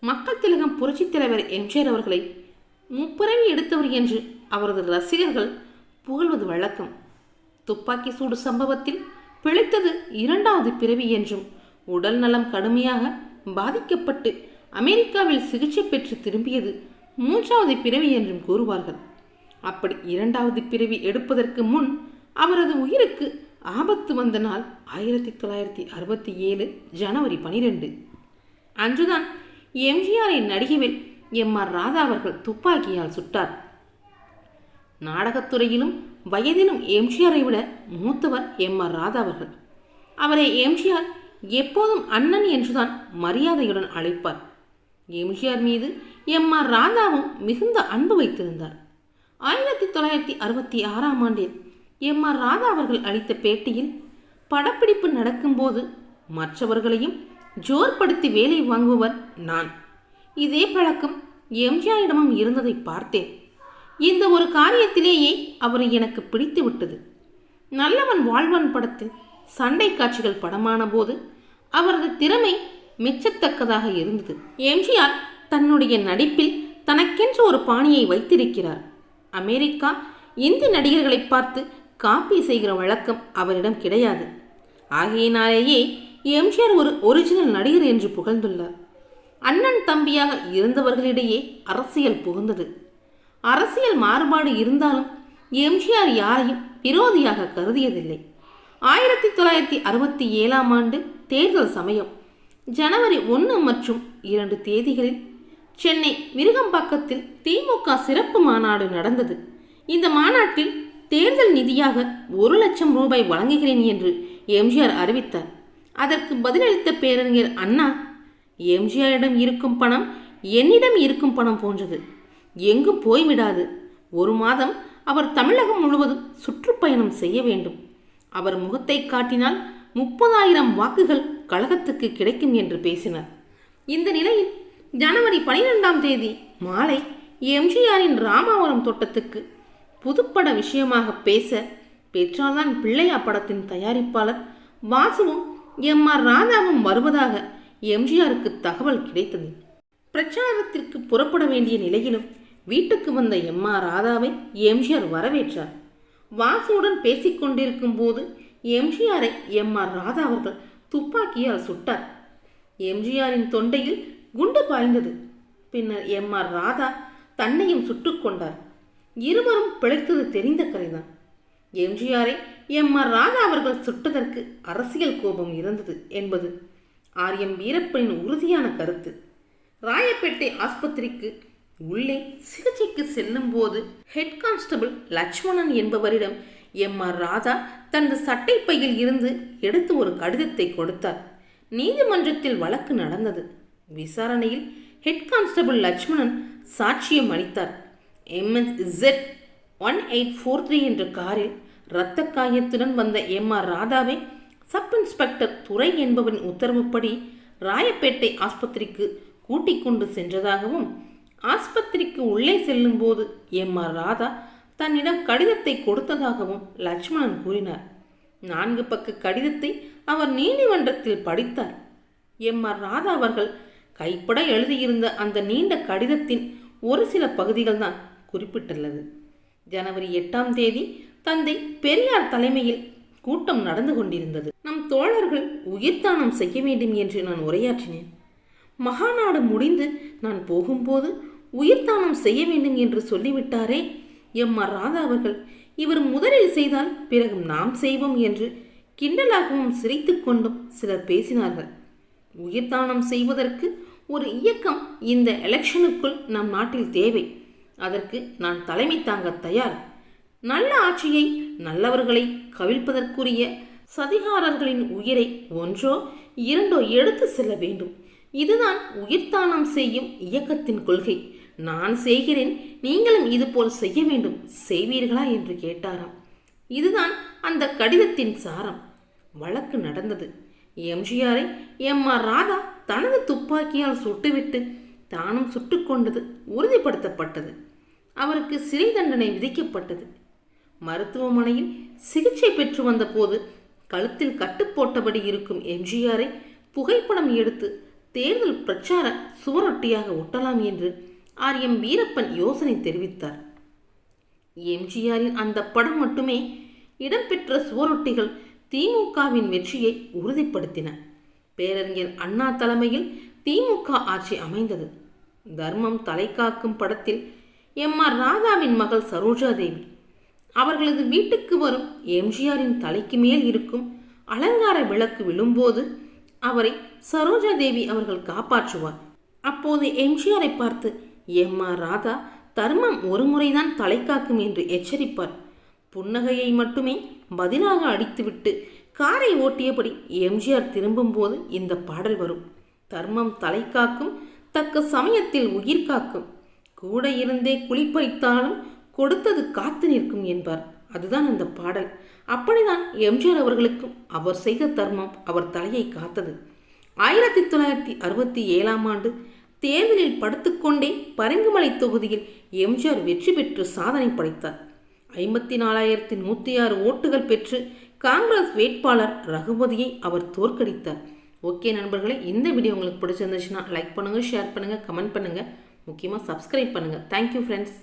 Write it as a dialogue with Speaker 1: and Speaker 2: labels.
Speaker 1: மக்கள் திலகம் புரட்சித் தலைவர் எம்ஜிஆர் அவர்களை முப்புறவி எடுத்தவர் என்று அவரது ரசிகர்கள் புகழ்வது வழக்கம். துப்பாக்கி சூடு சம்பவத்தில் பிழைத்தது இரண்டாவது பிறவி என்றும் உடல் நலம் கடுமையாக பாதிக்கப்பட்டு அமெரிக்காவில் சிகிச்சை பெற்று திரும்பியது மூன்றாவது பிறவி என்றும் கூறுவார்கள். அப்படி இரண்டாவது பிறவி எடுப்பதற்கு முன் அவரது உயிருக்கு ஆபத்து வந்த நாள் ஆயிரத்தி தொள்ளாயிரத்தி அறுபத்தி ஏழு ஜனவரி பனிரெண்டு. அன்றுதான் எம்ஜிஆரை நடிகவில் எம் ஆர் ராதா அவர்கள் துப்பாக்கியால் சுட்டார். நாடகத்துறையிலும் வயதிலும் எம்ஜிஆரை விட மூத்தவர் எம் ஆர் ராதா அவர்கள். அவரை எம்ஜிஆர் எப்போதும் அண்ணன் என்றுதான் மரியாதையுடன் அழைப்பார். எம்ஜிஆர் மீது எம் ஆர் ராதாவும் மிகுந்த அன்பு வைத்திருந்தார். ஆயிரத்தி தொள்ளாயிரத்தி அறுபத்தி ஆறாம் ஆண்டில் எம் ஆர் ராதா அவர்கள் அளித்த பேட்டியில் படப்பிடிப்பு நடக்கும்போது மற்றவர்களையும் ஜோர்படுத்தி வேலை வாங்குபவர் நான். இதே பழக்கம் எம்ஜிஆரிடமும் இருந்ததை பார்த்தேன். இந்த ஒரு காரியத்திலேயே அவரை எனக்கு பிடித்து விட்டது. நல்லவன் வாழ்வன் படத்தில் சண்டை காட்சிகள் படமான போது அவரது திறமை மெச்சத்தக்கதாக இருந்தது. எம்ஜிஆர் தன்னுடைய நடிப்பில் தனக்கென்று ஒரு பாணியை வைத்திருக்கிறார். அமெரிக்கா இந்தி நடிகர்களை பார்த்து காப்பி செய்கிற வழக்கம் அவரிடம் கிடையாது. ஆகையினாலேயே எம்ஜிஆர் ஒரு ஒரிஜினல் நடிகர் என்று புகழ்ந்துள்ளார். அண்ணன் தம்பியாக இருந்தவர்களிடையே அரசியல் புகுந்தது. அரசியல் மாறுபாடு இருந்தாலும் எம்ஜிஆர் யாரையும் விரோதியாக கருதியதில்லை. ஆயிரத்தி தொள்ளாயிரத்தி அறுபத்தி ஏழாம் ஆண்டு தேர்தல் சமயம் ஜனவரி ஒன்று மற்றும் இரண்டு தேதிகளில் சென்னை விருகம்பாக்கத்தில் திமுக சிறப்பு மாநாடு நடந்தது. இந்த மாநாட்டில் தேர்தல் நிதியாக ஒரு லட்சம் ரூபாய் வழங்குகிறேன் என்று எம்ஜிஆர் அறிவித்தார். அதற்கு பதிலளித்த பேரறிஞர் அண்ணா எம்ஜிஆரிடம் இருக்கும் பணம் என்னிடம் இருக்கும் பணம் போன்றது. எங்கும் போய்விடாது. ஒரு மாதம் அவர் தமிழகம் முழுவதும் சுற்றுப்பயணம் செய்ய வேண்டும். அவர் முகத்தை காட்டினால் முப்பதாயிரம் வாக்குகள் கழகத்துக்கு கிடைக்கும் என்று பேசினார். இந்த நிலையில் ஜனவரி பனிரெண்டாம் தேதி மாலை எம்ஜிஆரின் ராமாவரம் தோட்டத்துக்கு புதுப்பட விஷயமாக பேச பெற்றால்தான் பிள்ளையா படத்தின் தயாரிப்பாளர் வாசுவும் எம் ஆர் ராதாவும் வருவதாக எம்ஜிஆருக்கு தகவல் கிடைத்தது. பிரச்சாரத்திற்கு புறப்பட வேண்டிய நிலையிலும் வீட்டுக்கு வந்த எம் ஆர் ராதாவை எம்ஜிஆர் வரவேற்றார். வாசுடன் பேசிக்கொண்டிருக்கும் போது எம்ஜிஆரை எம் ஆர் ராதா அவர்கள் துப்பாக்கியால் சுட்டார். எம்ஜிஆரின் தொண்டையில் குண்டு பாய்ந்தது. பின்னர் எம் ஆர் ராதா தன்னையும் சுட்டுக்கொண்டார் இருவரும் பிழைத்தது தெரிந்த கரைதான் எம்ஜிஆரை எம் ஆர் ராதா அவர்கள் சுட்டதற்கு அரசியல் கோபம் இருந்தது என்பது ஆர் எம் வீரப்பனின் உறுதியான கருத்து. ராயப்பேட்டை ஆஸ்பத்திரிக்கு உள்ளே சிகிச்சைக்கு செல்லும் போது ஹெட் கான்ஸ்டபிள் லட்சுமணன் என்பவரிடம் எம் ஆர் ராதா தனது சட்டைப்பையில் இருந்து எடுத்து ஒரு கடிதத்தை கொடுத்தார். நீதிமன்றத்தில் வழக்கு நடந்தது. விசாரணையில் ஹெட் கான்ஸ்டபிள் லட்சுமணன் சாட்சியம் அளித்தார். M S Z one eight four three என்ற காரில் இரத்த காயத்துடன் வந்த எம் ஆர் ராதாவை சப் இன்ஸ்பெக்டர் துறை என்பவரின் உத்தரவுப்படி ராயப்பேட்டை ஆஸ்பத்திரிக்கு கூட்டிக் கொண்டு சென்றதாகவும் ஆஸ்பத்திரிக்கு உள்ளே செல்லும்போது எம் ஆர் ராதா தன்னிடம் கடிதத்தை கொடுத்ததாகவும் லட்சுமணன் கூறினார். நான்கு பக்க கடிதத்தை அவர் நீதிமன்றத்தில் படித்தார். எம் ஆர் ராதா அவர்கள் கைப்பட எழுதியிருந்த அந்த நீண்ட கடிதத்தின் ஒரு சில பகுதிகள் தான் குறிப்பிட்டுள்ளது. ஜனவரி எட்டாம் தேதி தந்தை பெரியார் தலைமையில் கூட்டம் நடந்து கொண்டிருந்தது. நம் தோழர்கள் உயிர்த்தானம் செய்ய வேண்டும் என்று நான் உரையாற்றினேன். மகாநாடு முடிந்து நான் போகும்போது உயிர்த்தானம் செய்ய வேண்டும் என்று சொல்லிவிட்டாரே எம் ஆர் ராதா அவர்கள். இவர் முதலில் செய்தால் பிறகு நாம் செய்வோம் என்று கிண்டலாகவும் சிரித்துக்கொண்டும் சிலர் பேசினார்கள். உயிர்தானம் செய்வதற்கு ஒரு இயக்கம் இந்த எலெக்ஷனுக்குள் நம் நாட்டில் தேவை. அதற்கு நான் தலைமை தாங்க தயார். நல்ல ஆட்சியை நல்லவர்களை கவிழ்ப்பதற்குரிய சதிகாரர்களின் உயிரை ஒன்றோ இரண்டோ எடுத்து செல்ல வேண்டும். இதுதான் உயிர்த்தானம் செய்யும் இயக்கத்தின் கொள்கை. நான் செய்கிறேன் நீங்களும் இதுபோல் செய்ய வேண்டும். செய்வீர்களா என்று கேட்டாராம். இதுதான் அந்த கடிதத்தின் சாரம். வழக்கு நடந்தது. எம்ஜிஆரை எம் ஆர் ராதா தனது துப்பாக்கியால் சுட்டுவிட்டு தானும் சுட்டுக்கொண்டது உறுதிப்படுத்தப்பட்டது. அவருக்கு சிறை தண்டனை விதிக்கப்பட்டது. மருத்துவமனையில் சிகிச்சை பெற்று வந்தபோது கழுத்தில் கட்டு போட்டபடி இருக்கும் எம்ஜிஆரை புகைப்படம் எடுத்து தேர்தல் பிரச்சார சுவரொட்டியாக ஒட்டலாம் என்று ஆர் எம் வீரப்பன் யோசனை தெரிவித்தார். எம்ஜிஆரின் அந்த படம் மட்டுமே இடம்பெற்ற சுவரொட்டிகள் திமுகவின் வெற்றியை உறுதிப்படுத்தின. பேரறிஞர் அண்ணா தலைமையில் திமுக ஆட்சி அமைந்தது. தர்மம் தலைகாக்கும் படத்தில் எம் ஆர் ராதாவின் மகள் சரோஜா தேவி அவர்களது வீட்டுக்கு வரும் எம்ஜிஆரின் தலைக்கு மேல் இருக்கும் அலங்கார விளக்கு விழும்போது அவரை சரோஜா தேவி அவர்கள் காப்பாற்றுவார். அப்போது எம்ஜிஆரை பார்த்து எம் ஆர் ராதா தர்மம் ஒரு முறைதான் தலை காக்கும் என்று எச்சரிப்பார். புன்னகையை மட்டுமே பதிலாக அடித்துவிட்டு காரை ஓட்டியபடி எம்ஜிஆர் திரும்பும்போது இந்த பாடல் வரும். தர்மம் தலை காக்கும் தக்க சமயத்தில் உயிர் காக்கும். கூட இருந்தே குளிப்பைத்தாலும் கொடுத்தது காத்து நிற்கும் என்பார். அதுதான் அந்த பாடல். அப்படிதான் எம்ஜிஆர் அவர்களுக்கும் அவர் செய்த தர்மம் அவர் தலையை காத்தது. ஆயிரத்தி தொள்ளாயிரத்தி அறுபத்தி ஏழாம் ஆண்டு தேர்தலில் படுத்துக்கொண்டே பரங்குமலை தொகுதியில் எம்ஜிஆர் வெற்றி பெற்று சாதனை படைத்தார். ஐம்பத்தி நாலாயிரத்தி நூற்றி ஆறு ஓட்டுகள் பெற்று காங்கிரஸ் வேட்பாளர் ரகுபதியை அவர் தோற்கடித்தார். ஓகே நண்பர்களே இந்த வீடியோ உங்களுக்கு பிடிச்சிருந்துச்சுன்னா லைக் பண்ணுங்கள் ஷேர் பண்ணுங்கள் கமெண்ட் பண்ணுங்கள் முக்கியமாக சப்ஸ்கிரைப் பண்ணுங்கள் தேங்க்யூ ஃப்ரெண்ட்ஸ்